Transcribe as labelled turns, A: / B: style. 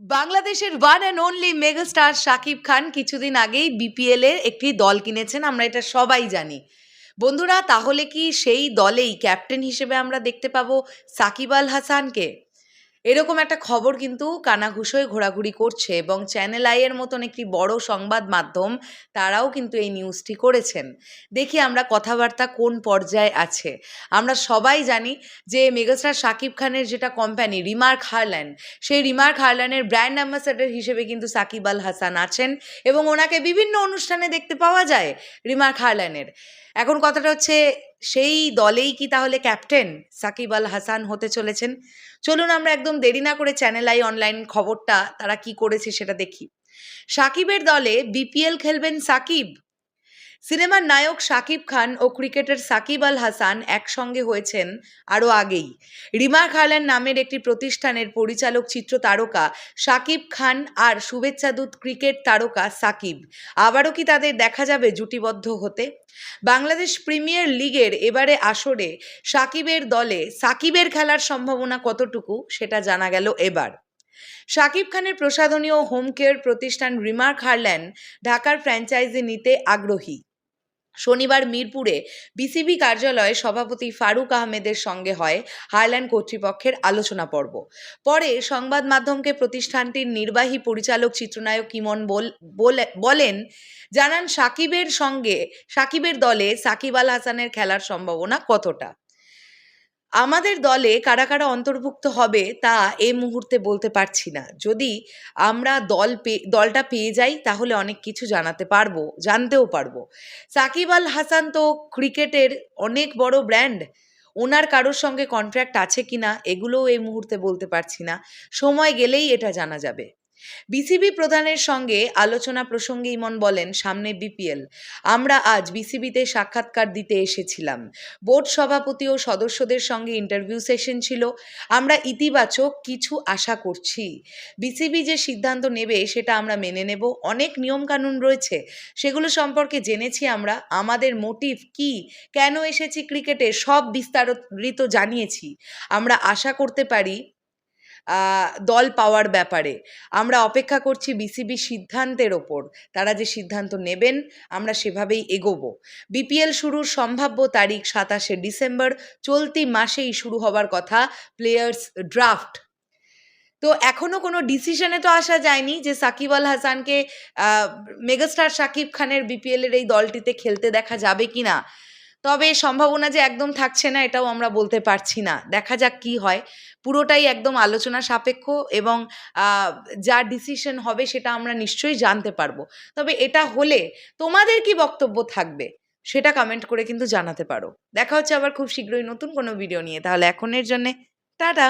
A: বাংলাদেশের one and only megastar Shakib Khan কিছুদিন আগেই বিপিএল এর একটি দল কিনেছেন, আমরা এটা সবাই জানি। বন্ধুরা, তাহলে কি সেই দলেই ক্যাপ্টেন হিসেবে আমরা দেখতে পাবো সাকিব আল হাসানকে? এরকম একটা খবর কিন্তু কানাঘুষোয় ঘোরাঘুরি করছে এবং চ্যানেল আই এর মতন একটি বড় সংবাদ মাধ্যম তারাও কিন্তু এই নিউজটি করেছেন। দেখি আমরা কথাবার্তা কোন পর্যায়ে আছে। আমরা সবাই জানি যে মেগাস্টার শাকিব খানের যেটা কোম্পানি রিমার্ক হারল্যান্ড সেই রিমার্ক হারল্যান্ডের ব্র্যান্ড অ্যাম্বাসাডার হিসেবে কিন্তু সাকিব আল হাসান আছেন এবং ওনাকে বিভিন্ন অনুষ্ঠানে দেখতে পাওয়া যায় রিমার্ক হারল্যান্ডের এখন কথাটা হচ্ছে, সেই দলেই কি তাহলে ক্যাপ্টেন সাকিব আল হাসান হতে চলেছেন। চলুন আমরা একদম দেরি না করে চ্যানেল আই অনলাইন খবরটা, তারা কি করেছে সেটা দেখি। সাকিবের দলে বিপিএল খেলবেন সাকিব। সিনেমার নায়ক সাকিব খান ও ক্রিকেটার সাকিব আল হাসান একসঙ্গে হয়েছেন আরও আগেই। রিমার্ক হারল্যান্ড নামের একটি প্রতিষ্ঠানের পরিচালক চিত্র তারকা সাকিব খান আর শুভেচ্ছাদূত ক্রিকেট তারকা সাকিব। আবারও কি তাদের দেখা যাবে জুটিবদ্ধ হতে? বাংলাদেশ প্রিমিয়ার লিগের এবারে আসরে সাকিবের দলে সাকিবের খেলার সম্ভাবনা কতটুকু সেটা জানা গেল এবার। শাকিব খানের প্রসাধনীয় হোম কেয়ার প্রতিষ্ঠান রিমার্ক হারল্যান্ড ঢাকার ফ্র্যাঞ্চাইজি নিতে আগ্রহী। শনিবার মিরপুরে বিসিবি কার্যালয়ে সভাপতি ফারুক আহমেদের সঙ্গে হয় হাইল্যান্ড কর্তৃপক্ষের আলোচনা পর্ব। পরে সংবাদ মাধ্যমকে প্রতিষ্ঠানটির নির্বাহী পরিচালক চিত্রনায়ক ইমন বল- বলে- বলেন, জানান সাকিবের সঙ্গে, সাকিবের দলে সাকিব আল হাসানের খেলার সম্ভাবনা কতটা? আমাদের দলে কারা কারা অন্তর্ভুক্ত হবে তা এই মুহূর্তে বলতে পারছি না। যদি আমরা দল পে, দলটা পেয়ে যাই, তাহলে অনেক কিছু জানাতে পারব, জানতেও পারব। সাকিব আল হাসান তো ক্রিকেটের অনেক বড় ব্র্যান্ড। ওনার কারোর সঙ্গে কন্ট্রাক্ট আছে কিনা, এগুলোও এই মুহূর্তে বলতে পারছি না। সময় গেলেই এটা জানা যাবে। বিসিবি প্রধানের সঙ্গে আলোচনা প্রসঙ্গে ইমন বলেন সামনে বিপিএল। আমরা আজ বিসিবিতে সাক্ষাৎকার দিতে এসেছিলাম। বোর্ড সভাপতি ও সদস্যদের সঙ্গে ইন্টারভিউ সেশন ছিল। আমরা ইতিবাচক কিছু আশা করছি। বিসিবি যে সিদ্ধান্ত নেবে সেটা আমরা মেনে নেব। অনেক নিয়মকানুন রয়েছে। সেগুলো সম্পর্কে জেনেছি আমরা। আমাদের মোটিভ কি? কেন এসেছি ক্রিকেটে? সব বিস্তারিত জানিয়েছি। আমরা আশা করতে পারি দল পাওয়ার ব্যাপারে। আমরা অপেক্ষা করছি বিসিবি সিদ্ধান্তের ওপর। তারা যে সিদ্ধান্ত নেবেন, আমরা সেভাবেই এগোবো। বিপিএল শুরুর সম্ভাব্য তারিখ সাতাশে ডিসেম্বর। চলতি মাসেই শুরু হবার কথা প্লেয়ার্স ড্রাফট তো এখনও কোনো ডিসিশনে তো আসা যায়নি যে সাকিব আল হাসানকে মেগাস্টার সাকিব খানের বিপিএলের এই দলটিতে খেলতে দেখা যাবে কিনা। তবে সম্ভাবনা যে একদম থাকছে না, এটাও আমরা বলতে পারছি না। দেখা যাক কি হয়। পুরোটাই একদম আলোচনা সাপেক্ষ এবং যা ডিসিশন হবে সেটা আমরা নিশ্চয়ই জানতে পারব। তবে এটা হলে তোমাদের কি বক্তব্য থাকবে? সেটা কমেন্ট করে কিন্তু জানাতে পারো। দেখা হচ্ছে আবার খুব শীঘ্রই নতুন কোনো ভিডিও নিয়ে। তাহলে এখনের জন্যে টাটা!